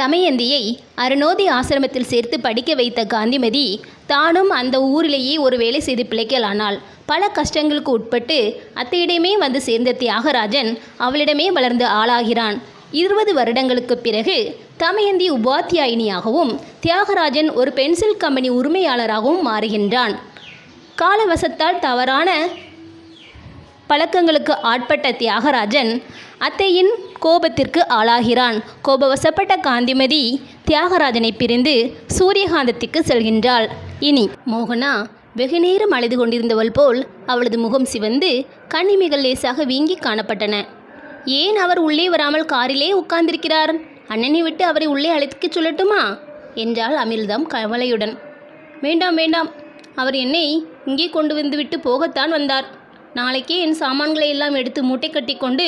தமயந்தியை அருணோதி ஆசிரமத்தில் சேர்த்து படிக்க வைத்த காந்திமதி தானும் அந்த ஊரிலேயே ஒரு வேலை செய்து பிழைக்கலானாள் பல கஷ்டங்களுக்கு உட்பட்டு அத்தையிடமே வந்து சேர்ந்த தியாகராஜன் அவளிடமே வளர்ந்து ஆளாகிறான். இருபது வருடங்களுக்கு பிறகு தமயந்தி உபாத்தியாயினியாகவும் தியாகராஜன் ஒரு பென்சில் கம்பெனி உரிமையாளராகவும் மாறுகின்றான். காலவசத்தால் தவறான பழக்கங்களுக்கு ஆட்பட்ட தியாகராஜன் அத்தையின் கோபத்திற்கு ஆளாகிறான். கோபவசப்பட்ட காந்திமதி தியாகராஜனை பிரிந்து சூரியகாந்தத்திற்கு செல்கின்றாள். இனி மோகனா வெகுநேரம் அழுது கொண்டிருந்தவள் போல் அவளது முகம் சிவந்து கண்ணிமைகள் லேசாக வீங்கி காணப்பட்டன. ஏன் அவர் உள்ளே வராமல் காரிலே உட்கார்ந்திருக்கிறார்? அண்ணனை விட்டு அவரை உள்ளே அழைத்துச் சொல்லட்டுமா? என்றாள் அமிர்தம் கவலையுடன். வேண்டாம் வேண்டாம். அவர் என்னை இங்கே கொண்டு வந்துவிட்டு போகத்தான் வந்தார். நாளைக்கே என் சாமான்களை எல்லாம் எடுத்து மூட்டை கட்டி கொண்டு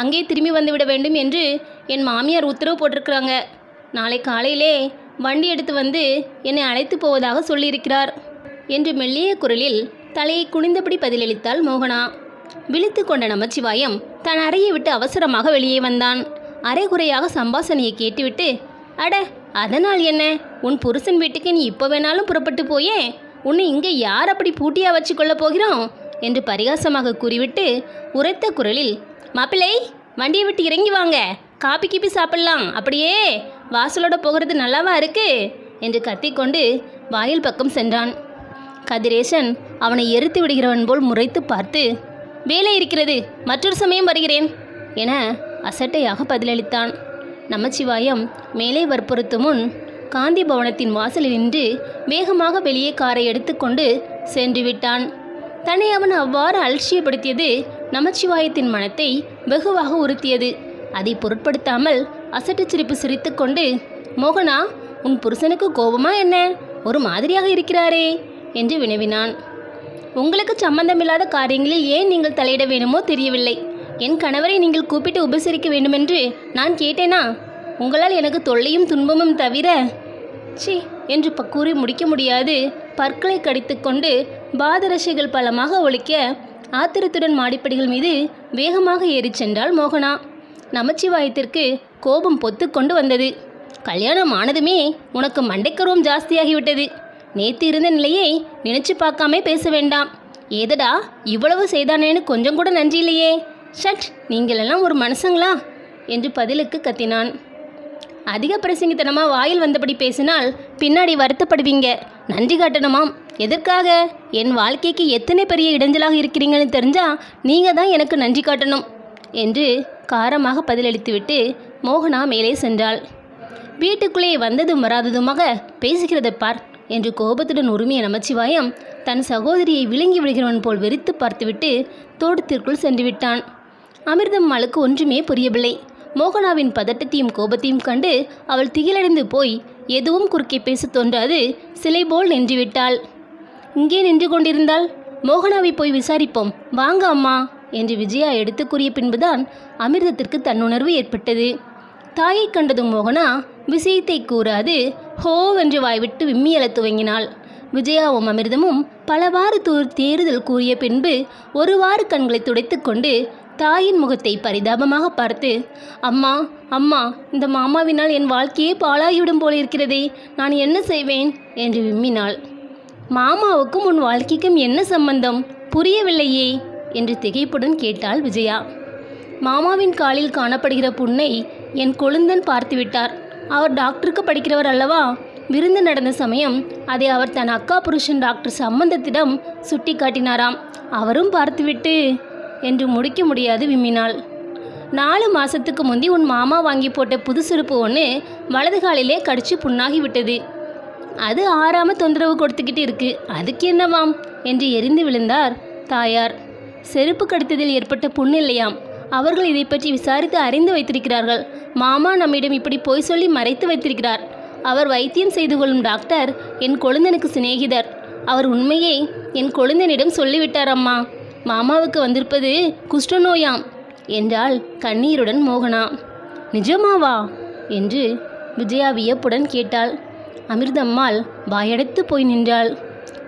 அங்கே திரும்பி வந்துவிட வேண்டும் என்று என் மாமியார் உத்தரவு போட்டிருக்கிறாங்க. நாளை காலையிலே வண்டி எடுத்து வந்து என்னை அழைத்து போவதாக சொல்லியிருக்கிறார் என்று மெல்லிய குரலில் தலையை குனிந்தபடி பதிலளித்தாள் மோகனா. விழித்து கொண்ட நமச்சிவாயம் தன் அறையை விட்டு அவசரமாக வெளியே வந்தான். அரைகுறையாக சம்பாசனையை கேட்டுவிட்டு அட அதனால் என்ன? உன் புருஷன் வீட்டுக்கு நீ இப்போ வேணாலும் புறப்பட்டு போயே. உன்னை இங்கே யார் அப்படி பூட்டியாக வச்சு கொள்ளப் போகிறோம்? என்று பரிகாசமாக கூறிவிட்டு உரைத்த குரலில் மாப்பிள்ளை வண்டியை விட்டு இறங்கி வாங்க. காப்பி கீப்பி சாப்பிடலாம். அப்படியே. வாசலோட போகிறது நல்லாவா இருக்கு? என்று கத்திக்கொண்டு வாயில் பக்கம் சென்றான். கதிரேசன் அவனை எரித்து விடுகிறவன் போல் முறைத்து பார்த்து வேலை இருக்கிறது. மற்றொரு சமயம் வருகிறேன் என அசட்டையாக பதிலளித்தான். நமச்சிவாயம் மேலே வற்புறுத்து முன் காந்தி பவனத்தின் வாசலில் நின்று வேகமாக வெளியே காரை எடுத்துக்கொண்டு சென்று விட்டான் தன்னை அவன் அவ்வாறு அலட்சியப்படுத்தியது நமச்சிவாயத்தின் மனத்தை வெகுவாக உறுத்தியது. அதை பொருட்படுத்தாமல் அசட்டு சிரிப்பு சிரித்துக்கொண்டு மோகனா உன் புருஷனுக்கு கோபமா என்ன? ஒரு மாதிரியாக இருக்கிறாரே என்று வினவினான். உங்களுக்கு சம்பந்தமில்லாத காரியங்களில் ஏன் நீங்கள் தலையிட வேணுமோ தெரியவில்லை. என் கணவரை நீங்கள் கூப்பிட்டு உபசரிக்க வேண்டுமென்று நான் கேட்டேனா? உங்களால் எனக்கு தொல்லையும் துன்பமும் தவிர சி என்று கூறி முடிக்க முடியாது. பற்களை கடித்துக்கொண்டு பாதரசைகள் பலமாக ஒழிக்க ஆத்திரத்துடன் மாடிப்படிகள் மீது வேகமாக ஏறிச் சென்றாள் மோகனா. நமச்சிவாயத்திற்கு கோபம் பொத்துக்கொண்டு வந்தது. கல்யாணம் ஆனதுமே உனக்கு மண்டைக்கருவம் ஜாஸ்தியாகிவிட்டது. நேத்து இருந்த நிலையை நினைச்சு பார்க்காமே பேச வேண்டாம். ஏதடா இவ்வளவு செய்தானேன்னு கொஞ்சம் கூட நன்றி இல்லையே. ஷட் நீங்களெல்லாம் ஒரு மனுஷங்களா? என்று பதிலுக்கு கத்தினான். அதிக பிரசங்கித்தனமாக வாயில் வந்தபடி பேசினால் பின்னாடி வருத்தப்படுவீங்க. நன்றி காட்டணுமாம். எதற்காக? என் வாழ்க்கைக்கு எத்தனை பெரிய இடைஞ்சலாக இருக்கிறீங்கன்னு தெரிஞ்சால் நீங்கள் தான் எனக்கு நன்றி காட்டணும் என்று காரமாக பதிலளித்துவிட்டு மோகனா மேலே சென்றாள். வீட்டுக்குள்ளே வந்ததும் வராததுமாக பேசுகிறதை பார் என்று கோபத்துடன் உரிமைய நமச்சிவாயம் தன் சகோதரியை விழுங்கி விடுகிறவன் போல் வெறித்து பார்த்துவிட்டு தோட்டத்திற்குள் சென்று விட்டான் அமிர்தம்மாளுக்கு ஒன்றுமே புரியவில்லை. மோகனாவின் பதட்டத்தையும் கோபத்தையும் கண்டு அவள் திகிலடைந்து போய் எதுவும் குறுக்கே பேசத் தோன்றாது சிலை போல் நின்றுவிட்டாள். இங்கே நின்று கொண்டிருந்தால் மோகனாவை போய் விசாரிப்போம். வாங்க அம்மா என்று விஜயா எடுத்து கூறிய பின்புதான் அமிர்தத்திற்கு தன்னுணர்வு ஏற்பட்டது. தாயை கண்டதும் மோகனா விஷயத்தை கூறாது ஹோவென்று வாய்விட்டு விம்மியலத் துவங்கினாள். விஜயாவும் அமிர்தமும் பலவாறு தூர் தேறுதல் கூறிய பின்பு ஒருவாறு கண்களை துடைத்துக்கொண்டு தாயின் முகத்தை பரிதாபமாக பார்த்து அம்மா அம்மா இந்த மாமாவினால் என் வாழ்க்கையே பாழாகிவிடும் போல இருக்கிறதே நான் என்ன செய்வேன்? என்று விம்மினாள். மாமாவுக்கும் உன் வாழ்க்கைக்கும் என்ன சம்பந்தம்? புரியவில்லையே? என்று திகைப்புடன் கேட்டாள் விஜயா. மாமாவின் காலில் காணப்படுகிற புண்ணை என் கொழுந்தன் பார்த்துவிட்டார். அவர் டாக்டருக்கு படிக்கிறவர் அல்லவா? விருந்து நடந்த சமயம் அதை அவர் தன் அக்கா புருஷன் டாக்டர் சம்பந்தத்திடம் சுட்டி காட்டினாராம் அவரும் பார்த்துவிட்டு என்று முடிக்க முடியாது விம்மினாள். நாலு மாசத்துக்கு முந்தி உன் மாமா வாங்கி போட்ட புது செருப்பு ஒன்று வலது காலிலே கடிச்சு புண்ணாகி விட்டது. அது ஆறாம தொந்தரவு கொடுத்துக்கிட்டு இருக்கு. அதுக்கு என்னவாம்? என்று எரிந்து விழுந்தார் தாயார். செருப்பு கடித்ததில் ஏற்பட்ட புண்ணு இல்லையாம். அவர்கள் இதை பற்றி விசாரித்து அறிந்து வைத்திருக்கிறார்கள். மாமா நம்மிடம் இப்படி பொய் சொல்லி மறைத்து வைத்திருக்கிறார். அவர் வைத்தியம் செய்து கொள்ளும் டாக்டர் என் கொழுந்தனுக்கு சிநேகிதர். அவர் உண்மையை என் கொழுந்தனிடம் சொல்லிவிட்டார் அம்மா. மாமாவுக்கு வந்திருப்பது குஷ்டநோயாம் என்றாள் கண்ணீருடன் மோகனா. நிஜமாவா? என்று விஜயா வியப்புடன் கேட்டாள். அமிர்தம்மாள் வாயடைத்து போய் நின்றாள்.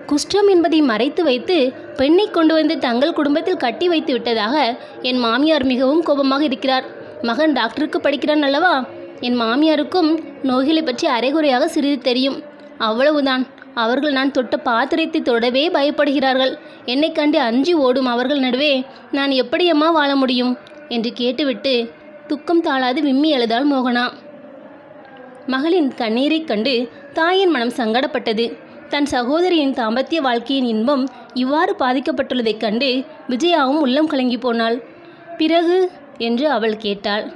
குஷ்டம் என்பதை மறைத்து வைத்து பெண்ணை கொண்டு வந்து தங்கள் குடும்பத்தில் கட்டி வைத்து விட்டதாக என் மாமியார் மிகவும் கோபமாக இருக்கிறார். மகன் டாக்டருக்கு படிக்கிறான் அல்லவா? என் மாமியாருக்கும் நோய்களை பற்றி அரைகுறையாக சிறிது தெரியும். அவ்வளவுதான். அவர்கள் நான் தொட்ட பாத்திரத்தை தொடவே பயப்படுகிறார்கள். என்னை கண்டு அஞ்சி ஓடும் அவர்கள் நடுவே நான் எப்படியம்மா வாழ முடியும்? என்று கேட்டுவிட்டு துக்கம் தாளாது விம்மி எழுதாள் மோகனா. மகளின் கண்ணீரைக் கண்டு தாயின் மனம் சங்கடப்பட்டது. தன் சகோதரியின் தாம்பத்திய வாழ்க்கையின் இன்பம் இவ்வாறு பாதிக்கப்பட்டுள்ளதைக் கண்டு விஜயாவும் உள்ளம் கலங்கி போனாள். பிறகு? என்று அவள் கேட்டாள்.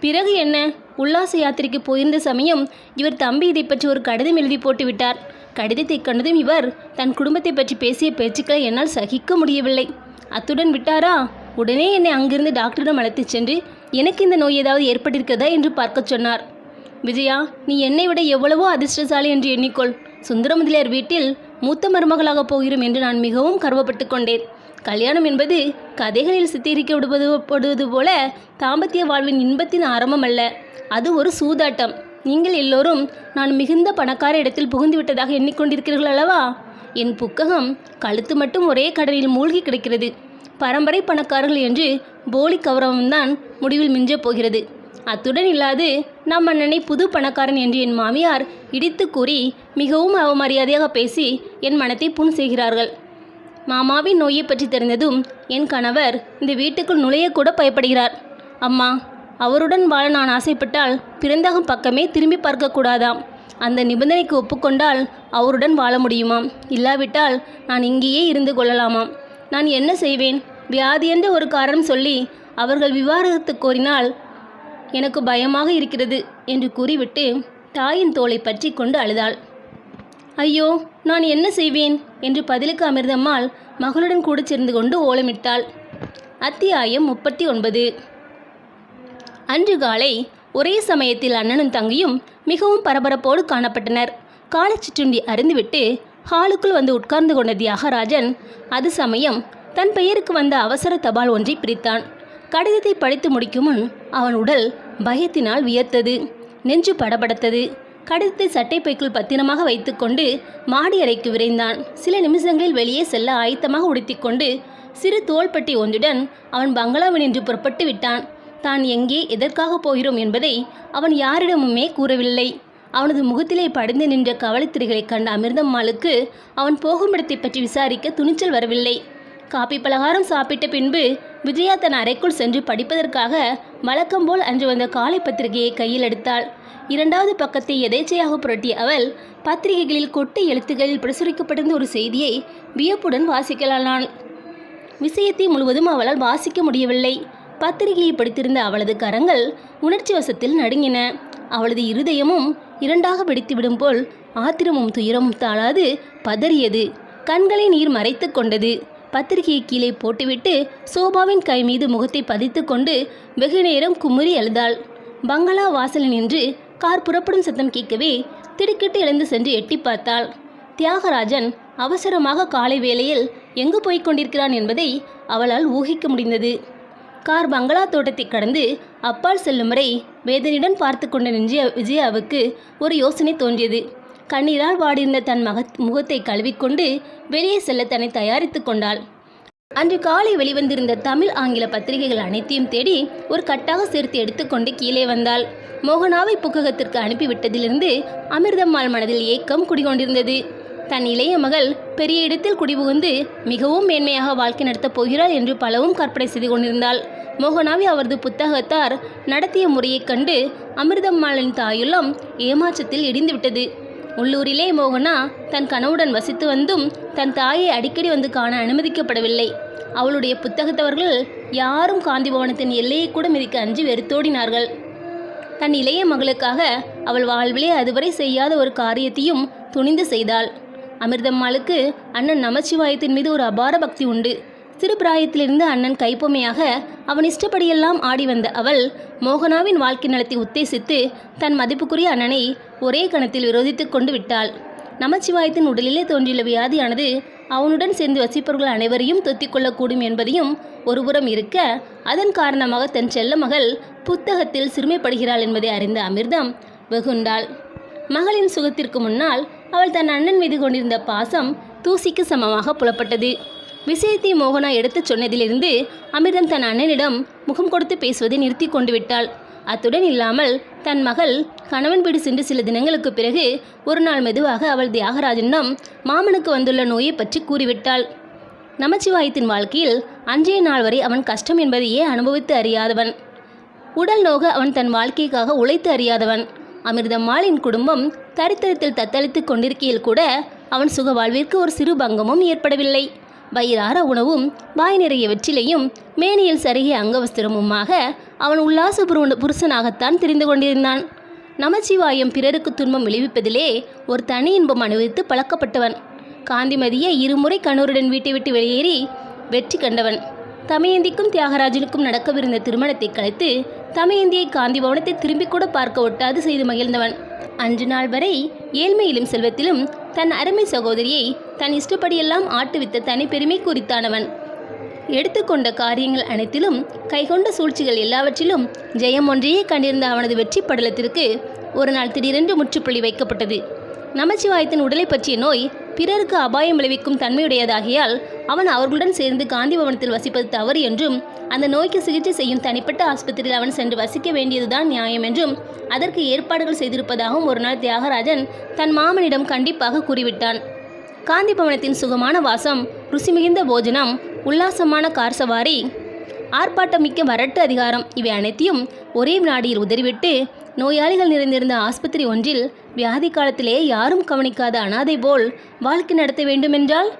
பிறகு என்ன? உல்லாச யாத்திரைக்கு போயிருந்த சமயம் இவர் தம்பி இதை பற்றி ஒரு கடிதம் எழுதி போட்டுவிட்டார். கடிதத்தை கண்டதும் இவர் தன் குடும்பத்தை பற்றி பேசிய பேச்சுக்களை என்னால் சகிக்க முடியவில்லை. அத்துடன் விட்டாரா? உடனே என்னை அங்கிருந்து டாக்டரிடம் அழைத்துச் சென்று எனக்கு இந்த நோய் ஏதாவது ஏற்பட்டிருக்கிறதா? என்று பார்க்கச் சொன்னார். விஜயா நீ என்னை விட எவ்வளவோ அதிர்ஷ்டசாலி என்று எண்ணிக்கொள். சுந்தரமுதலியார் வீட்டில் மூத்த மருமகளாக போகிறோம் என்று நான் மிகவும் கர்வப்பட்டு கொண்டேன். கல்யாணம் என்பது கதைகளில் சித்தரிக்க விடுவது போல தாம்பத்திய வாழ்வின் இன்பத்தின் ஆரம்பம் அல்ல. அது ஒரு சூதாட்டம். நீங்கள் எல்லோரும் நான் மிகுந்த பணக்கார இடத்தில் புகுந்து விட்டதாக எண்ணிக்கொண்டிருக்கிறீர்கள் அல்லவா? என் புக்ககம் கழுத்து மட்டும் ஒரே கடலில் மூழ்கி கிடக்கிறது. பரம்பரை பணக்காரர்கள் என்று போலி கௌரவம்தான் முடிவில் மிஞ்சப் போகிறது. அத்துடன் இல்லாது நம் அண்ணனை புது பணக்காரன் என்று என் மாமியார் இடித்து கூறி மிகவும் அவமரியாதையாக பேசி என் மனத்தை புண் செய்கிறார்கள். மாமாவின் நோயை பற்றி தெரிந்ததும் என் கணவர் இந்த வீட்டுக்குள் நுழையக்கூட பயப்படுகிறார். அம்மா அவருடன் வாழ நான் ஆசைப்பட்டால் பிறந்தகம் பக்கமே திரும்பி பார்க்கக்கூடாதாம். அந்த நிபந்தனைக்கு ஒப்புக்கொண்டால் அவருடன் வாழ முடியுமாம். இல்லாவிட்டால் நான் இங்கேயே இருந்து கொள்ளலாமாம். நான் என்ன செய்வேன்? வியாதி என்ற ஒரு காரணம் சொல்லி அவர்கள் விவாகரத்து கோரினால் எனக்கு பயமாக இருக்கிறது என்று கூறிவிட்டு தாயின் தோலை பற்றி கொண்டு அழுதாள். ஐயோ நான் என்ன செய்வேன்? என்று பதிலுக்கு அமிர்தம்மாள் மகளுடன் கூட சேர்ந்து கொண்டு ஓலமிட்டாள். அத்தியாயம் முப்பத்தி ஒன்பது. அன்று காலை ஒரே சமயத்தில் அண்ணனும் தங்கியும் மிகவும் பரபரப்போடு காணப்பட்டனர். காலச்சிற்றுண்டி அருந்துவிட்டு ஹாலுக்குள் வந்து உட்கார்ந்து கொண்ட தியாகராஜன் அது சமயம் தன் பெயருக்கு வந்த அவசர தபால் ஒன்றை பிரித்தான். கடிதத்தை படித்து முடிக்கும் முன் அவன் உடல் பயத்தினால் வியர்த்தது நெஞ்சு படபடத்தது. கடிதத்தை சட்டைப்பைக்குள் பத்திரமாக வைத்துக்கொண்டு மாடி அறைக்கு விரைந்தான். சில நிமிஷங்களில் வெளியே செல்ல ஆயத்தமாக உடுத்திக்கொண்டு சிறு தோள்பட்டி ஒன்றுடன் அவன் பங்களாவினின்று புறப்பட்டு விட்டான். தான் எங்கே எதற்காக போகிறோம் என்பதை அவன் யாரிடமுமே கூறவில்லை. அவனது முகத்திலே படிந்து நின்ற கவலைத்திரிகளைக் கண்ட அமிர்தம்மாளுக்கு அவன் போகும் இடத்தை பற்றி விசாரிக்க துணிச்சல் வரவில்லை. காப்பி பலகாரம் சாப்பிட்ட பின்பு விஜயா தன் அறைக்குள் சென்று படிப்பதற்காக வழக்கம்போல் அன்று வந்த காலை பத்திரிகையை கையில் எடுத்தாள். இரண்டாவது பக்கத்தை எதேச்சையாக புரட்டிய அவள் பத்திரிகைகளில் கொட்டை எழுத்துக்களில் பிரசுரிக்கப்பட்டிருந்த ஒரு செய்தியை வியப்புடன் வாசிக்கலானாள். விஷயத்தை முழுவதும் அவளால் வாசிக்க முடியவில்லை. பத்திரிகையை படித்திருந்த அவளது கரங்கள் உணர்ச்சி வசத்தில் நடுங்கின. அவளது இருதயமும் இரண்டாக வெடித்துவிடும் போல் ஆத்திரமும் துயரமும் தாழாது பதறியது. கண்களை நீர் மறைத்து கொண்டது. பத்திரிகையை கீழே போட்டுவிட்டு சோபாவின் கை மீது முகத்தை பதித்து கொண்டு வெகு நேரம் குமுறி அழுதாள். பங்களா வாசலில் நின்று கார் புறப்படும் சத்தம் கேட்கவே திடுக்கிட்டு எழுந்து சென்று எட்டி பார்த்தாள். தியாகராஜன் அவசரமாக காலை வேளையில் எங்கு போய்க் கொண்டிருக்கிறான் என்பதை அவளால் ஊகிக்க முடிந்தது. கார் பங்களா தோட்டத்தை கடந்து அப்பால் செல்லும் வரை வேதனையுடன் பார்த்து கொண்ட நின்ற விஜயாவுக்கு ஒரு யோசனை தோன்றியது. கண்ணீரால் வாடியிருந்த தன் மக முகத்தை கழுவிக்கொண்டு வெளியே செல்ல தன்னை தயாரித்து கொண்டாள். அன்று காலை வெளிவந்திருந்த தமிழ் ஆங்கில பத்திரிகைகள் அனைத்தையும் தேடி ஒரு கட்டாக சேர்த்து எடுத்துக்கொண்டு கீழே வந்தாள். மோகனாவை புக்ககத்திற்கு அனுப்பிவிட்டதிலிருந்து அமிர்தம்மாள் மனதில் ஏக்கம் குடிகொண்டிருந்தது. தன் இளைய மகள் பெரிய இடத்தில் குடிபுகுந்து மிகவும் மேன்மையாக வாழ்க்கை நடத்தப் போகிறாள் என்று பலவும் கற்பனை செய்து கொண்டிருந்தாள். மோகனாவை அவரது புத்தகத்தார் நடத்திய முறையைக் கண்டு அமிர்தம்மாளின் தாயுள்ளம் ஏமாற்றத்தில் இடிந்துவிட்டது. உள்ளூரிலே மோகனா தன் கனவுடன் வசித்து வந்தும் தன் தாயை அடிக்கடி வந்து காண அனுமதிக்கப்படவில்லை. அவளுடைய புத்தகத்தவர்கள் யாரும் காந்திபவனத்தின் எல்லையை கூட மிதிக்க அஞ்சி வெறுத்தோடினார்கள். தன் இளைய மகளுக்காக அவள் வாழ்விலே அதுவரை செய்யாத ஒரு காரியத்தையும் துணிந்து செய்தாள். அமிர்தம்மாளுக்கு அண்ணன் நமச்சிவாயத்தின் மீது ஒரு அபார பக்தி உண்டு. சிறு பிராயத்திலிருந்து அண்ணன் கைப்பொம்மையாக அவன் இஷ்டப்படியெல்லாம் ஆடி வந்த அவள் மோகனாவின் வாழ்க்கை நலத்தை உத்தேசித்து தன் மதிப்புக்குரிய அண்ணனை ஒரே கணத்தில் விரோதித்து கொண்டு விட்டாள். நமச்சிவாயத்தின் உடலிலே தோன்றியுள்ள வியாதியானது அவனுடன் சேர்ந்து வசிப்பவர்கள் அனைவரையும் தொத்திக்கொள்ளக்கூடும் என்பதையும் ஒருபுறம் இருக்க அதன் காரணமாக தன் செல்ல மகள் புத்தகத்தில் சிறுமைப்படுகிறாள் என்பதை அறிந்த அமிர்தம் வெகுண்டாள். மகளின் சுகத்திற்கு முன்னால் அவள் தன் அண்ணன் மீது கொண்டிருந்த பாசம் தூசிக்கு சமமாக புலப்பட்டது. விஷயத்தை மோகனா எடுத்துச் சொன்னதிலிருந்து அமிர்தம் தன் அண்ணனிடம் முகம் கொடுத்து பேசுவதை நிறுத்தி கொண்டு விட்டாள். அத்துடன் இல்லாமல் தன் மகள் கணவன் வீடு சென்று சில தினங்களுக்கு பிறகு ஒரு நாள் மெதுவாக அவள் தியாகராஜனிடம் மாமனுக்கு வந்துள்ள நோயை பற்றி கூறிவிட்டாள். நமச்சிவாயத்தின் வாழ்க்கையில் அன்றைய நாள் வரை அவன் கஷ்டம் என்பதையே அனுபவித்து அறியாதவன். உடல் நோக அவன் தன் வாழ்க்கைக்காக உழைத்து அறியாதவன். அமிர்தம்மாளின் குடும்பம் தரித்திரத்தில் தத்தளித்துக் கொண்டிருக்கையில் கூட அவன் சுக வாழ்விற்கு ஒரு சிறு பங்கமும் ஏற்படவில்லை. வயிறார உணவும் வாய் நிறைய வெற்றிலையும் மேனியில் சருகிய அங்கவஸ்திரமுமாக அவன் உல்லாச புருஷனாகத்தான் தெரிந்து கொண்டிருந்தான். நமச்சிவாயம் பிறருக்கு துன்பம் விளைவிப்பதிலே ஒரு தனி இன்பம் அனுபவித்து பழக்கப்பட்டவன். காந்திமதியை இருமுறை கணவருடன் வீட்டை விட்டு வெளியேறி வெற்றி கண்டவன். தமயந்திக்கும் தியாகராஜனுக்கும் நடக்கவிருந்த திருமணத்தை கலைத்து தமயந்தியை காந்தி பவனத்தை திரும்பிக் கூட பார்க்க ஒட்டாது செய்து மகிழ்ந்தவன். அன்று நாள் வரை ஏழ்மையிலும் செல்வத்திலும் தன் அருமை சகோதரியை தன் இஷ்டப்படியெல்லாம் ஆட்டுவித்த தனி பெருமை குறித்தானவன். எடுத்துக்கொண்ட காரியங்கள் அனைத்திலும் கைகொண்ட சூழ்ச்சிகள் எல்லாவற்றிலும் ஜெயம் ஒன்றையே கண்டிருந்த அவனது வெற்றி படலத்திற்கு ஒரு நாள் திடீரென்று முற்றுப்புள்ளி வைக்கப்பட்டது. நமச்சிவாயத்தின் உடலை பற்றிய நோய் பிறருக்கு அபாயம் விளைவிக்கும் தன்மையுடையதாகியால் அவன் அவர்களுடன் சேர்ந்து காந்தி பவனத்தில் வசிப்பது தவறு என்றும் அந்த நோய்க்கு சிகிச்சை செய்யும் தனிப்பட்ட ஆஸ்பத்திரியில் அவன் சென்று வசிக்க வேண்டியதுதான் நியாயம் என்றும் அதற்கு ஏற்பாடுகள் செய்திருப்பதாகவும் ஒருநாள் தியாகராஜன் தன் மாமனிடம் கண்டிப்பாக கூறிவிட்டான். காந்தி பவனத்தின் சுகமான வாசம் ருசிமிகுந்த போஜனம் உல்லாசமான கார் சவாரி ஆர்ப்பாட்டமிக்க வரட்டு அதிகாரம் இவை அனைத்தையும் ஒரே நாடியில் உதறிவிட்டு நோயாளிகள் நிறைந்திருந்த ஆஸ்பத்திரி ஒன்றில் வியாதி காலத்திலே யாரும் கவனிக்காத அனாதை போல் வாழ்க்கை நடத்த வேண்டுமென்றால்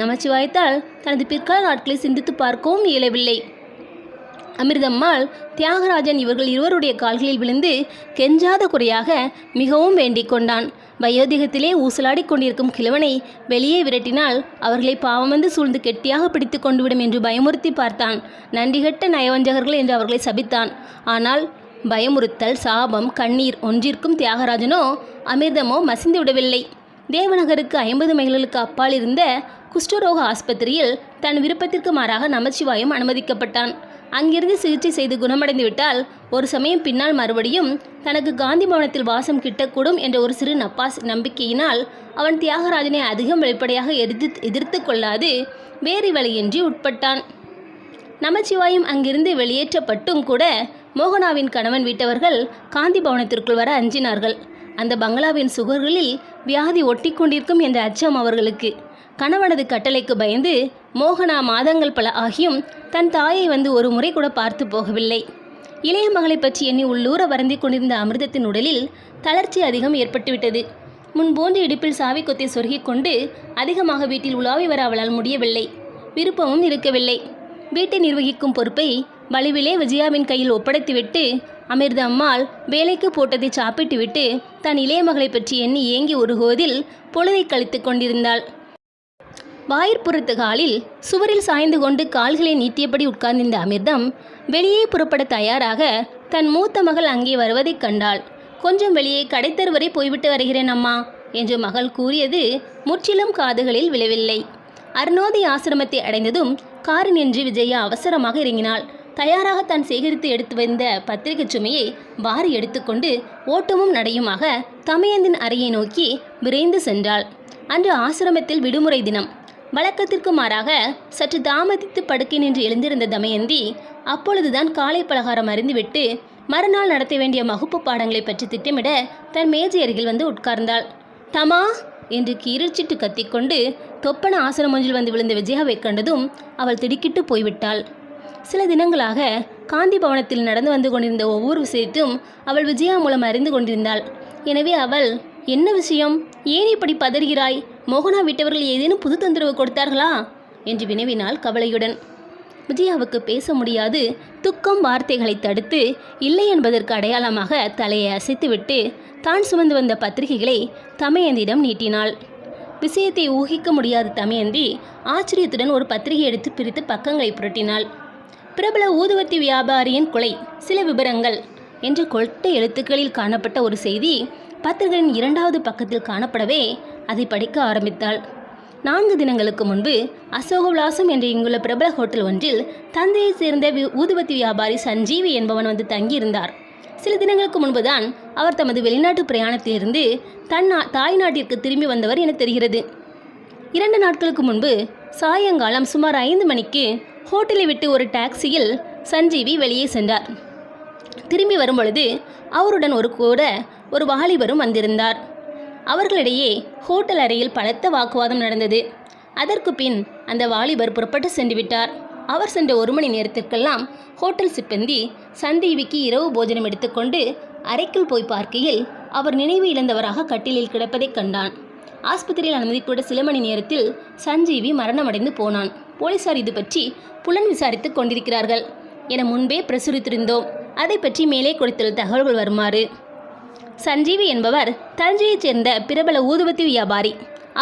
நமச்சிவாயத்தால் தனது பிற்கால நாட்களை சிந்தித்து பார்க்கவும் இயலவில்லை. அமிர்தம்மாள் தியாகராஜன் இவர்கள் இருவருடைய கால்களில் விழுந்து கெஞ்சாத குறையாக மிகவும் வேண்டிக் கொண்டான். வயோதிகத்திலே ஊசலாடிக் கொண்டிருக்கும் கிழவனை வெளியே விரட்டினால் அவர்களை பாவமந்து சூழ்ந்து கெட்டியாக பிடித்து கொண்டுவிடும் என்று பயமுறுத்தி பார்த்தான். நன்றிகட்ட நயவஞ்சகர்கள் என்று அவர்களை சபித்தான். ஆனால் பயமுறுத்தல் சாபம் கண்ணீர் ஒன்றிற்கும் தியாகராஜனோ அமிர்தமோ மசிந்து விடவில்லை தேவநகருக்கு ஐம்பது மைல்களுக்கு அப்பால் இருந்த குஷ்டரோக ஆஸ்பத்திரியில் தன் விருப்பத்திற்கு மாறாக நமச்சிவாயம் அனுமதிக்கப்பட்டான். அங்கிருந்து சிகிச்சை செய்து குணமடைந்து விட்டால் ஒரு சமயம் பின்னால் மறுபடியும் தனக்கு காந்தி பவனத்தில் வாசம் கிட்டக்கூடும் என்ற ஒரு சிறு நப்பாஸ் நம்பிக்கையினால் அவன் தியாகராஜனை அதிகம் வெளிப்படையாக எதிர்த்து எதிர்த்து கொள்ளாது வேறு வழியின்றி உட்பட்டான். நமச்சிவாயும் அங்கிருந்து வெளியேற்றப்பட்டும் கூட மோகனாவின் கணவன் வீட்டவர்கள் காந்தி பவனத்திற்குள் வர அஞ்சினார்கள். அந்த பங்களாவின் சுகர்களில் வியாதி ஒட்டி கொண்டிருக்கும் என்ற அச்சம் அவர்களுக்கு. கணவனது கட்டளைக்கு பயந்து மோகனா மாதங்கள் பல ஆகியும் தன் தாயை வந்து ஒரு முறை கூட பார்த்து போகவில்லை. இளைய மகளை பற்றி எண்ணி உள்ளூர வருந்தி கொண்டிருந்த அமிர்தத்தின் உடலில் தளர்ச்சி அதிகம் ஏற்பட்டுவிட்டது. முன்போன்று இடுப்பில் சாவி கொத்தை சொருகிக் கொண்டு அதிகமாக வீட்டில் உலாவி வர அவளால் முடியவில்லை. விருப்பமும் இருக்கவில்லை. வீட்டை நிர்வகிக்கும் பொறுப்பை வலுவிலே விஜயாவின் கையில் ஒப்படைத்துவிட்டு அமிர்த அம்மாள் வேலைக்கு போட்டதை சாப்பிட்டுவிட்டு தன் இளைய மகளை பற்றி எண்ணி ஏங்கி உருகுவதில் பொழுதை கழித்துக் கொண்டிருந்தாள். வாயிற்புறத்து காலில் சுவரில் சாய்ந்து கொண்டு கால்களை நீட்டியபடி உட்கார்ந்திருந்த அமிர்தம் வெளியே புறப்பட தயாராக தன் மூத்த மகள் அங்கே வருவதைக் கண்டாள். கொஞ்சம் வெளியே கடைத்தருவரை போய்விட்டு வருகிறேன் அம்மா என்று மகள் கூறியது முற்றிலும் காதுகளில் விழவில்லை. அருணோதி ஆசிரமத்தை அடைந்ததும் கார் நின்று விஜயா அவசரமாக இறங்கினாள். தயாராக தான் சேகரித்து எடுத்து வந்த பத்திரிகை சுமையை வாரி எடுத்துக்கொண்டு ஓட்டமும் நடையுமாக தமயந்தின் அறையை நோக்கி விரைந்து சென்றாள். அன்று ஆசிரமத்தில் விடுமுறை தினம். வழக்கத்திற்கு மாறாக சற்று தாமதித்து படுக்கை நின்று எழுந்திருந்த தமயந்தி அப்பொழுதுதான் காலை பலகாரம் அறிந்துவிட்டு மறுநாள் நடத்த வேண்டிய வகுப்பு பாடங்களை பற்றி திட்டமிட தன் மேஜை அருகில் வந்து உட்கார்ந்தாள். தமா! என்று கீரிச்சிட்டு கத்திக்கொண்டு தொப்பன ஆசனம் ஒன்றில் வந்து விழுந்த விஜயாவை கண்டதும் அவள் திடுக்கிட்டு போய்விட்டாள். சில தினங்களாக காந்தி பவனத்தில் நடந்து வந்து கொண்டிருந்த ஒவ்வொரு விஷயத்தையும் அவள் விஜயா மூலம் அறிந்து கொண்டிருந்தாள். எனவே அவள் என்ன விஷயம்? ஏன் இப்படி பதறுகிறாய்? மோகனா விட்டவர்கள் ஏதேனும் புது தொந்தரவு கொடுத்தார்களா? என்று வினவினாள் கவலையுடன். விஜயாவுக்கு பேச முடியாது. துக்கம் வார்த்தைகளை தடுத்து இல்லை என்பதற்கு அடையாளமாக தலையை அசைத்துவிட்டு தான் சுமந்து வந்த பத்திரிகைகளை தமயந்திடம் நீட்டினாள். விஷயத்தை ஊகிக்க முடியாத தமயந்தி ஆச்சரியத்துடன் ஒரு பத்திரிகை எடுத்து பிரித்து பக்கங்களை புரட்டினாள். பிரபல ஊதுவத்தி வியாபாரியின் கொலை சில விபரங்கள் என்ற கொட்டை எழுத்துக்களில் காணப்பட்ட ஒரு செய்தி பத்திரிகையின் இரண்டாவது பக்கத்தில் காணப்படவே அதை படிக்க ஆரம்பித்தாள். நான்கு தினங்களுக்கு முன்பு அசோகவிலாசம் என்ற இங்குள்ள பிரபல ஹோட்டல் ஒன்றில் தந்தையைச் சேர்ந்த ஊதுபத்தி வியாபாரி சஞ்சீவி என்பவன் வந்து தங்கியிருந்தார். சில தினங்களுக்கு முன்புதான் அவர் தமது வெளிநாட்டு பிரயாணத்திலிருந்து தன் தாய் நாட்டிற்கு திரும்பி வந்தவர் என தெரிகிறது. இரண்டு நாட்களுக்கு முன்பு சாயங்காலம் சுமார் ஐந்து மணிக்கு ஹோட்டலை விட்டு ஒரு டாக்ஸியில் சஞ்சீவி வெளியே சென்றார். திரும்பி வரும்பொழுது அவருடன் ஒரு கூட ஒரு வாலிபரும் வந்திருந்தார். அவர்களிடையே ஹோட்டல் அறையில் பலத்த வாக்குவாதம் நடந்தது. அதற்கு பின் அந்த வாலிபர் புறப்பட்டு சென்று விட்டார். அவர் சென்ற ஒரு மணி நேரத்திற்கெல்லாம் ஹோட்டல் சிப்பந்தி சந்தீவிக்கு இரவு போஜனம் எடுத்துக்கொண்டு அறைக்குள் போய் பார்க்கையில் அவர் நினைவு இழந்தவராக கட்டிலில் கிடப்பதைக் கண்டான். ஆஸ்பத்திரியில் அனுமதிக்கூட சில மணி நேரத்தில் சஞ்சீவி மரணமடைந்து போனான். போலீசார் இது பற்றி புலன் விசாரித்துக் கொண்டிருக்கிறார்கள். என முன்பே பிரசுரித்திருந்தோம். அதை பற்றி மேலே கொடுத்துள்ள தகவல்கள் வருமாறு சஞ்சீவி என்பவர் தஞ்சையைச் சேர்ந்த பிரபல ஊதுபத்தி வியாபாரி.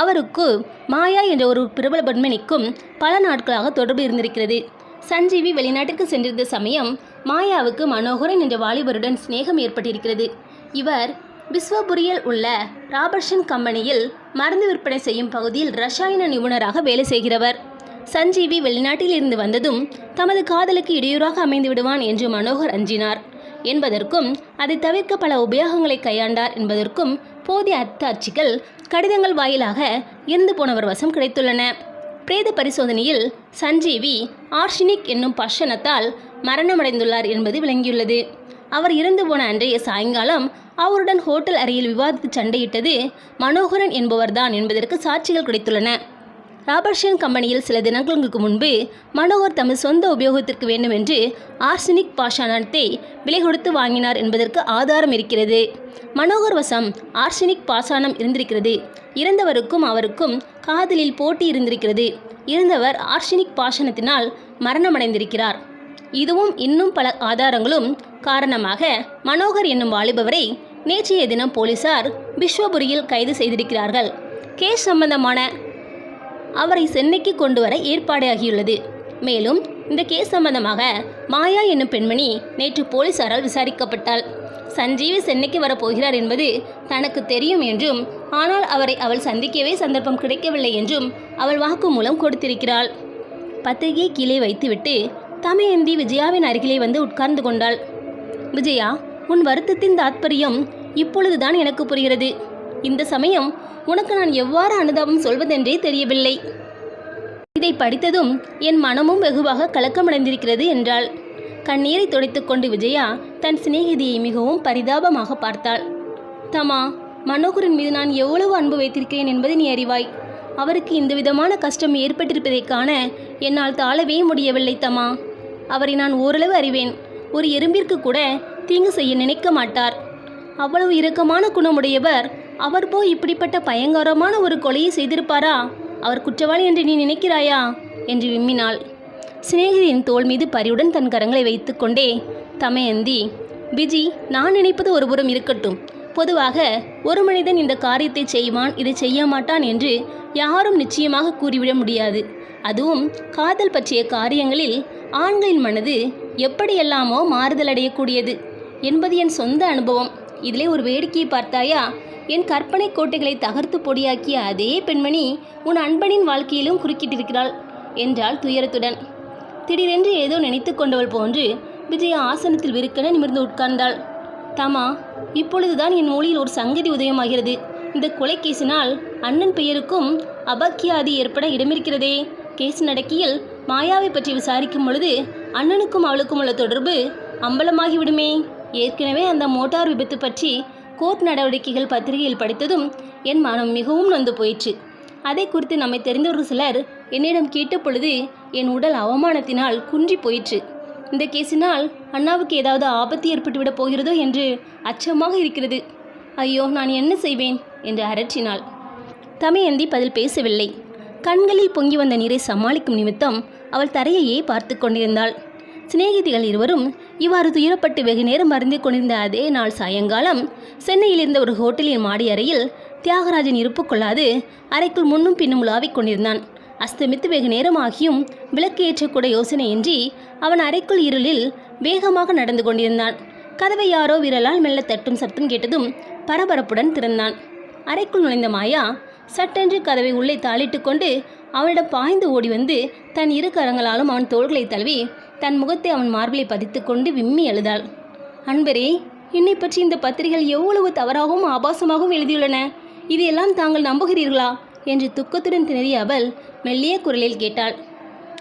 அவருக்கு மாயா என்ற ஒரு பிரபல பெண்மணிக்கும் பல நாட்களாக தொடர்பு இருந்திருக்கிறது. சஞ்சீவி வெளிநாட்டிற்கு சென்றிருந்த சமயம் மாயாவுக்கு மனோகரன் என்ற வாலிபருடன் சிநேகம் ஏற்பட்டிருக்கிறது. இவர் விஸ்வபுரியில் உள்ள ராபர்ஷன் கம்பெனியில் மருந்து விற்பனை செய்யும் பகுதியில் ரசாயன நிபுணராக வேலை செய்கிறவர். சஞ்சீவி வெளிநாட்டில் இருந்து வந்ததும் தமது காதலுக்கு இடையூறாக அமைந்து விடுவான் என்று மனோகர் அஞ்சினார். என்பதற்கும் அதை தவிர்க்க பல உபயோகங்களை கையாண்டார் என்பதற்கும் போதிய அத்தாட்சிகள் கடிதங்கள் வாயிலாக இறந்து போனவர் வசம் கிடைத்துள்ளன. பிரேத பரிசோதனையில் சஞ்சீவி ஆர்ஷினிக் என்னும் பஷணத்தால் மரணமடைந்துள்ளார் என்பது விளங்கியுள்ளது. அவர் இறந்து போன அன்றைய சாயங்காலம் அவருடன் ஹோட்டல் அறையில் விவாதித்து சண்டையிட்டது மனோகரன் என்பவர்தான் என்பதற்கு சாட்சிகள் கிடைத்துள்ளன. ராபர்ஷன் கம்பெனியில் சில தினங்களுக்கு முன்பு மனோகர் தமது சொந்த உபயோகத்திற்கு வேண்டும் என்று ஆர்சனிக் பாஷாணத்தை விலை கொடுத்து வாங்கினார் என்பதற்கு ஆதாரம் இருக்கிறது. மனோகர் வசம் ஆர்சனிக் பாஷாணம் இருந்திருக்கிறது. இறந்தவருக்கும் அவருக்கும் காதலில் போட்டி இருந்திருக்கிறது. இருந்தவர் ஆர்சனிக் பாஷாணத்தினால் மரணமடைந்திருக்கிறார். இதுவும் இன்னும் பல ஆதாரங்களும் காரணமாக மனோகர் என்னும் வாலிபவரை நேற்றைய தினம் போலீசார் விஸ்வபுரியில் கைது செய்திருக்கிறார்கள். கேஸ் சம்பந்தமான அவரை சென்னைக்கு கொண்டு வர ஏற்பாடாகியுள்ளது. மேலும் இந்த கேஸ் சம்பந்தமாக மாயா என்னும் பெண்மணி நேற்று போலீசாரால் விசாரிக்கப்பட்டாள். சஞ்சீவி சென்னைக்கு வரப்போகிறார் என்பது தனக்கு தெரியும் என்றும் ஆனால் அவரை அவள் சந்திக்கவே சந்தர்ப்பம் கிடைக்கவில்லை என்றும் அவள் வாக்குமூலம் கொடுத்திருக்கிறாள். பத்திரிகையை கீழே வைத்துவிட்டு தமயந்தி விஜயாவின் அருகிலே வந்து உட்கார்ந்து கொண்டாள். விஜயா உன் வருத்தத்தின் தாத்பரியம் இப்பொழுதுதான் எனக்கு புரிகிறது. இந்த சமயம் உனக்கு நான் எவ்வாறு அனுதாபம் சொல்வதென்றே தெரியவில்லை. இதை படித்ததும் என் மனமும் வெகுவாக கலக்கமடைந்திருக்கிறது என்றாள். கண்ணீரை துடைத்துக்கொண்டு விஜயா தன் சிநேகிதியை மிகவும் பரிதாபமாக பார்த்தாள். தமா மனோகரின் மீது நான் எவ்வளவு அன்பு வைத்திருக்கிறேன் என்பதை நீ அறிவாய். அவருக்கு இந்த விதமான கஷ்டம் ஏற்பட்டிருப்பதைக் காண என்னால் தாழவே முடியவில்லை தமா. அவரை நான் ஓரளவு அறிவேன். ஒரு எறும்பிற்கு கூட தீங்கு செய்ய நினைக்க மாட்டார். அவ்வளவு இரக்கமான குணமுடையவர் அவர் போய் இப்படிப்பட்ட பயங்கரமான ஒரு கொலையை செய்திருப்பாரா? அவர் குற்றவாளி என்று நீ நினைக்கிறாயா? என்று விம்மினாள். சிநேகிதியின் தோள் மீது பரிவுடன் தன் கரங்களை வைத்துக்கொண்டே தமயந்தி பிஜி நான் நினைப்பது ஒருபுறம் இருக்கட்டும். பொதுவாக ஒரு மனிதன் இந்த காரியத்தை செய்வான் இதை செய்ய மாட்டான் என்று யாரும் நிச்சயமாக கூறிவிட முடியாது. அதுவும் காதல் பற்றிய காரியங்களில் ஆண்களின் மனது எப்படியெல்லாமோ மாறுதலடையக்கூடியது என்பது என் சொந்த அனுபவம். இதிலே ஒரு வேடிக்கையை பார்த்தாயா? என் கற்பனை கோட்டைகளை தகர்த்து பொடியாக்கிய அதே பெண்மணி உன் அன்பனின் வாழ்க்கையிலும் குறுக்கிட்டிருக்கிறாள் என்றாள் துயரத்துடன். திடீரென்று ஏதோ நினைத்து கொண்டவள் போன்று விஜயா ஆசனத்தில் விருக்கென நிமிர்ந்து உட்கார்ந்தாள். தாமா இப்பொழுதுதான் என் மூலியில் ஒரு சங்கதி உதயமாகிறது. இந்த கொலை கேசினால் அண்ணன் பெயருக்கும் அபக்கியாதி ஏற்பட இடமிருக்கிறதே. கேஸ் நடக்கியில் மாயாவை பற்றி விசாரிக்கும் பொழுது அண்ணனுக்கும் அவளுக்கும் உள்ள தொடர்பு அம்பலமாகிவிடுமே. ஏற்கனவே அந்த மோட்டார் விபத்து பற்றி கோர்ட் நடவடிக்கைகள் பத்திரிகையில் படித்ததும் என் மனம் மிகவும் நொந்து போயிற்று. அதை குறித்து நம்மை தெரிந்தவர்கள் சிலர் என்னிடம் கேட்ட பொழுது என் உடல் அவமானத்தினால் குன்றி போயிற்று. இந்த கேஸினால் அண்ணாவுக்கு ஏதாவது ஆபத்து ஏற்பட்டுவிடப் போகிறதோ என்று அச்சமாக இருக்கிறது. ஐயோ நான் என்ன செய்வேன்? என்று அரற்றினாள். தமையந்தி பதில் பேசவில்லை. கண்களில் பொங்கி வந்த நீரை சமாளிக்கும் நிமித்தம் அவள் தரையையே பார்த்து கொண்டிருந்தாள். சிநேகிதிகள் இருவரும் இவ்வாறு துயரப்பட்டு வெகு நேரம் மருந்து கொண்டிருந்த அதே நாள் சாயங்காலம் சென்னையில் இருந்த ஒரு ஹோட்டலின் மாடி அறையில் தியாகராஜன் இருப்பு கொள்ளாது அறைக்குள் முன்னும் பின்னும் உலாவிக் கொண்டிருந்தான். அஸ்தமித்து வெகு நேரமாகியும் விளக்கு ஏற்றக்கூட யோசனையின்றி அவன் அறைக்குள் இருளில் வேகமாக நடந்து கொண்டிருந்தான். கதவை யாரோ விரலால் மெல்ல தட்டும் சத்தம் கேட்டதும் பரபரப்புடன் திறந்தான். அறைக்குள் நுழைந்த மாயா சட்டென்று கதவை உள்ளே தாளிட்டு கொண்டு அவனிடம் பாய்ந்து ஓடி வந்து தன் இரு கரங்களாலும் அவன் தோள்களை தழுவி தன் முகத்தை அவன் மார்பிலை பதித்து கொண்டு விம்மி அழுதாள். அன்பரே என்னை பற்றி இந்த பத்திரிகைகள் எவ்வளவு தவறாகவும் ஆபாசமாகவும் எழுதியுள்ளன. இதையெல்லாம் தாங்கள் நம்புகிறீர்களா? என்று துக்கத்துடன் திணறிய அவள் மெல்லிய குரலில் கேட்டாள்.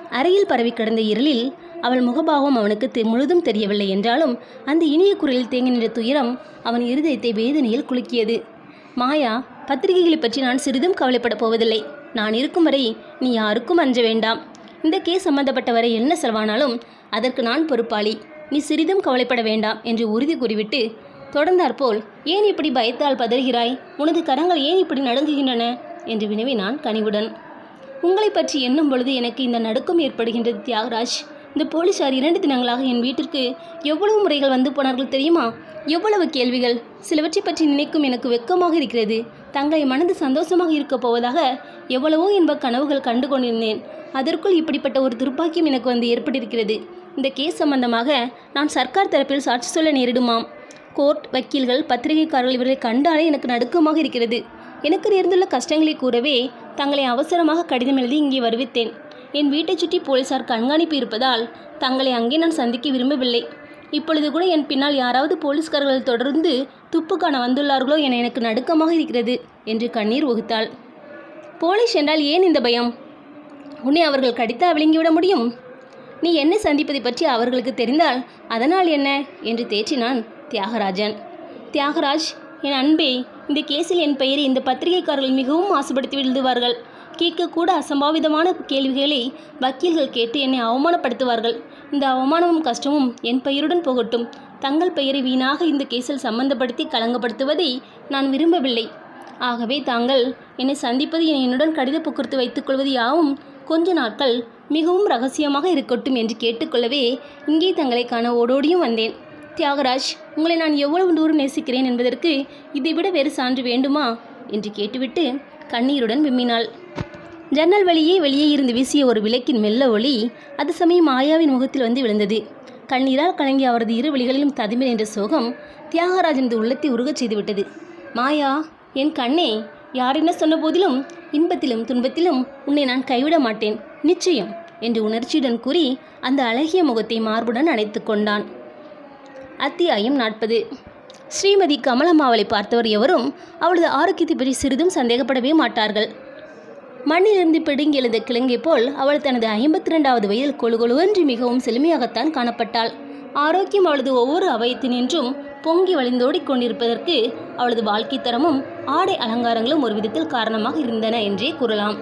அறையில் பரவி கிடந்த இருளில் அவள் முகபாவம் அவனுக்கு தெ- முழுதும் தெரியவில்லை என்றாலும் அந்த இனிய குரலில் தேங்கி நின்ற துயரம் அவன் இருதயத்தை வேதனையில் குலுக்கியது. மாயா பத்திரிகைகளை பற்றி நான் சிறிதும் கவலைப்படப் போவதில்லை. நான் இருக்கும் வரை நீ யாருக்கும் அஞ்ச வேண்டாம். இந்த கேஸ் சம்பந்தப்பட்டவரை என்ன செலவானாலும் அதற்கு நான் பொறுப்பாளி. நீ சிறிதும் கவலைப்பட வேண்டாம் என்று உறுதி கூறிவிட்டு தொடர்ந்தாற்போல் ஏன் இப்படி பயத்தால் பதறுகிறாய்? உனது கரங்கள் ஏன் இப்படி நடுங்குகின்றன? என்று வினவினான் கனிவுடன். உங்களை பற்றி எண்ணும் பொழுது எனக்கு இந்த நடுக்கம் ஏற்படுகின்றது தியாகராஜ். இந்த போலீசார் இரண்டு தினங்களாக என் வீட்டிற்கு எவ்வளவு முறைகள் வந்து போனார்கள் தெரியுமா? எவ்வளவு கேள்விகள். சிலவற்றை பற்றி நினைக்கும் எனக்கு வெட்கமாக இருக்கிறது. தங்களை மனது சந்தோஷமாக இருக்கப் போவதாக எவ்வளவோ என்ப கனவுகள் கண்டு கொண்டிருந்தேன். அதற்குள் இப்படிப்பட்ட ஒரு துர்ப்பாக்கியம் எனக்கு வந்து ஏற்பட்டிருக்கிறது. இந்த கேஸ் சம்பந்தமாக நான் சர்க்கார் தரப்பில் சாட்சி சொல்ல நேரிடுமாம். கோர்ட் வக்கீல்கள் பத்திரிகைக்காரர்கள் இவர்களை கண்டாலே எனக்கு நடுக்கமாக இருக்கிறது. எனக்கு நேர்ந்துள்ள கஷ்டங்களை கூறவே தங்களை அவசரமாக கடிதம் எழுதி இங்கே வருவித்தேன். என் வீட்டைச் சுற்றி போலீசார் கண்காணிப்பு இருப்பதால் தங்களை அங்கே நான் சந்திக்க விரும்பவில்லை. இப்பொழுது கூட என் பின்னால் யாராவது போலீஸ்காரர்கள் தொடர்ந்து துப்பு காண வந்துள்ளார்களோ என எனக்கு நடுக்கமாக இருக்கிறது என்று கண்ணீர் உகுத்தாள் போலீஸ் என்றால் ஏன் இந்த பயம்? உன்னை அவர்கள் கடித்தா விழுங்கிவிட முடியும்? நீ என்னை சந்திப்பதை பற்றி அவர்களுக்கு தெரிந்தால் அதனால் என்ன? என்று தேற்றினான் தியாகராஜன். தியாகராஜ் என் அன்பே இந்த கேஸில் என் பெயரை இந்த பத்திரிகைக்காரர்கள் மிகவும் மாசுபடுத்தி விழுதுவார்கள் கேட்கக்கூட அசம்பாவிதமான கேள்விகளை வக்கீல்கள் கேட்டு என்னை அவமானப்படுத்துவார்கள். இந்த அவமானமும் கஷ்டமும் என் பெயருடன் போகட்டும். தங்கள் பெயரை வீணாக இந்த கேஸில் சம்பந்தப்படுத்தி களங்கப்படுத்துவதை நான் விரும்பவில்லை. ஆகவே தாங்கள் என்னை சந்திப்பது என்னுடன் கடித போக்குவரத்து வைத்துக்கொள்வது யாவும் கொஞ்ச நாட்கள் மிகவும் ரகசியமாக இருக்கட்டும் என்று கேட்டுக்கொள்ளவே இங்கே தங்களை காண ஓடோடியும் வந்தேன். தியாகராஜ் உங்களை நான் எவ்வளவு தூரம் நேசிக்கிறேன் என்பதற்கு இதைவிட வேறு சான்று வேண்டுமா? என்று கேட்டுவிட்டு கண்ணீருடன் விம்மினாள். ஜன்னல் வழியே வெளியே இருந்து வீசிய ஒரு விளக்கின் மெல்ல ஒளி அது சமயம் மாயாவின் முகத்தில் வந்து விழுந்தது. கண்ணீரால் கலங்கிய அவரது இரு வழிகளிலும் ததுமி என்ற சோகம் தியாகராஜனது உள்ளத்தை உருகச் செய்துவிட்டது. மாயா என் கண்ணே யார் என்ன சொன்ன போதிலும் இன்பத்திலும் துன்பத்திலும் உன்னை நான் கைவிட மாட்டேன். நிச்சயம் என்று உணர்ச்சியுடன் கூறி அந்த அழகிய முகத்தை மார்புடன் அணைத்து கொண்டான். அத்தியாயம் நாற்பது. ஸ்ரீமதி கமலம்மாவளை பார்த்தவர் எவரும் அவளது ஆரோக்கியத்தை பற்றி சிறிதும் சந்தேகப்படவே மாட்டார்கள். மண்ணிலிருந்து பிடுங்கி எழுந்த கிழங்கை போல் அவள் தனது ஐம்பத்தி ரெண்டாவது வயதில் கொழுகொழுவன்றி மிகவும் செழுமையாகத்தான் காணப்பட்டாள். ஆரோக்கியம் அவளது ஒவ்வொரு அவயத்தினின்றும் பொங்கி வழிந்தோடிக் கொண்டிருப்பதற்கு அவளது வாழ்க்கை தரமும் ஆடை அலங்காரங்களும் ஒரு விதத்தில் காரணமாக இருந்தன என்றே கூறலாம்.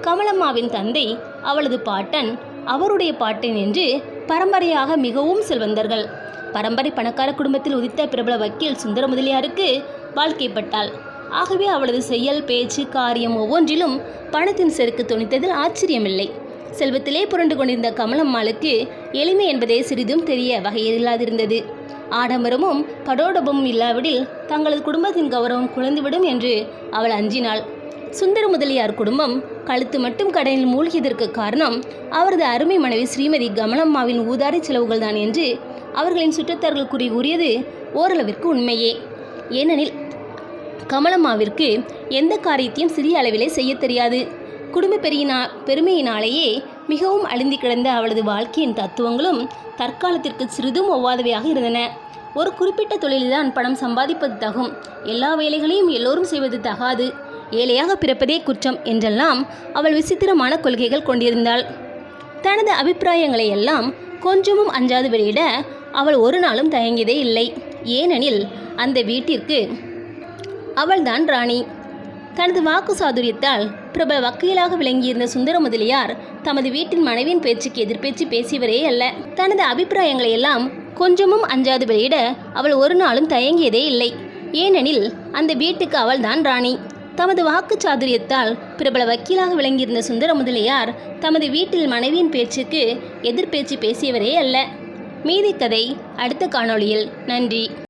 கமலம்மாவின் தந்தை அவளது பாட்டன் அவருடைய பாட்டன் என்று பரம்பரையாக மிகவும் செல்வந்தர்கள். பரம்பரை பணக்கார குடும்பத்தில் உதித்த பிரபல வக்கீல் சுந்தர முதலியாருக்கு வாழ்க்கைப்பட்டாள். ஆகவே அவளது செயல் பேச்சு காரியம் ஒவ்வொன்றிலும் பணத்தின் செருக்கு துணித்ததில் ஆச்சரியமில்லை. செல்வத்திலே புரண்டு கொண்டிருந்த கமலம்மாளுக்கு எளிமை என்பதே சிறிதும் தெரிய வகையில்லாதிருந்தது. ஆடம்பரமும் படோடபமும் இல்லாவிடில் தங்களது குடும்பத்தின் கௌரவம் குலைந்துவிடும் என்று அவள் அஞ்சினாள். சுந்தர முதலியார் குடும்பம் கழுத்து மட்டும் கடனில் மூழ்கியதற்கு காரணம் அவரது அருமை மனைவி ஸ்ரீமதி கமலம்மாவின் ஊதாரி செலவுகள் தான் என்று அவர்களின் சுற்றத்தார்கள் கூறி கூறியது ஓரளவிற்கு உண்மையே. ஏனெனில் கமலம்மாவிற்கு எந்த காரியத்தையும் சிறிய அளவிலே செய்யத் தெரியாது. குடும்ப பெரியினா பெருமையினாலேயே மிகவும் அழிந்து கிடந்த அவளது வாழ்க்கையின் தத்துவங்களும் தற்காலத்திற்கு சிறிதும் ஒவ்வாதவையாக இருந்தன. ஒரு குறிப்பிட்ட தொழில்தான் பணம் சம்பாதிப்பது தகும். எல்லா வேலைகளையும் எல்லோரும் செய்வது தகாது. ஏழையாக பிறப்பதே குற்றம் என்றெல்லாம் அவள் விசித்திரமான கொள்கைகள் கொண்டிருந்தாள். தனது அபிப்பிராயங்களை எல்லாம் கொஞ்சமும் அஞ்சாது வெளியிட அவள் ஒரு நாளும் தயங்கியதே இல்லை. ஏனெனில் அந்த வீட்டிற்கு அவள்தான் ராணி. தனது வாக்கு சாதுரியத்தால் பிரபல வக்கீலாக விளங்கியிருந்த சுந்தர முதலியார் தமது வீட்டின் மனைவியின் பேச்சுக்கு எதிர்பேச்சு பேசியவரே அல்ல. தனது அபிப்பிராயங்களை எல்லாம் கொஞ்சமும் அஞ்சாது வெளியிட அவள் ஒரு நாளும் தயங்கியதே இல்லை. ஏனெனில் அந்த வீட்டுக்கு அவள்தான் ராணி. தமது வாக்கு சாதுரியத்தால் பிரபல வக்கீலாக விளங்கியிருந்த சுந்தர முதலியார் தமது வீட்டில் மனைவியின் பேச்சுக்கு எதிர்பேச்சு பேசியவரே அல்ல. மீதி கதை அடுத்த காணொளியில். நன்றி.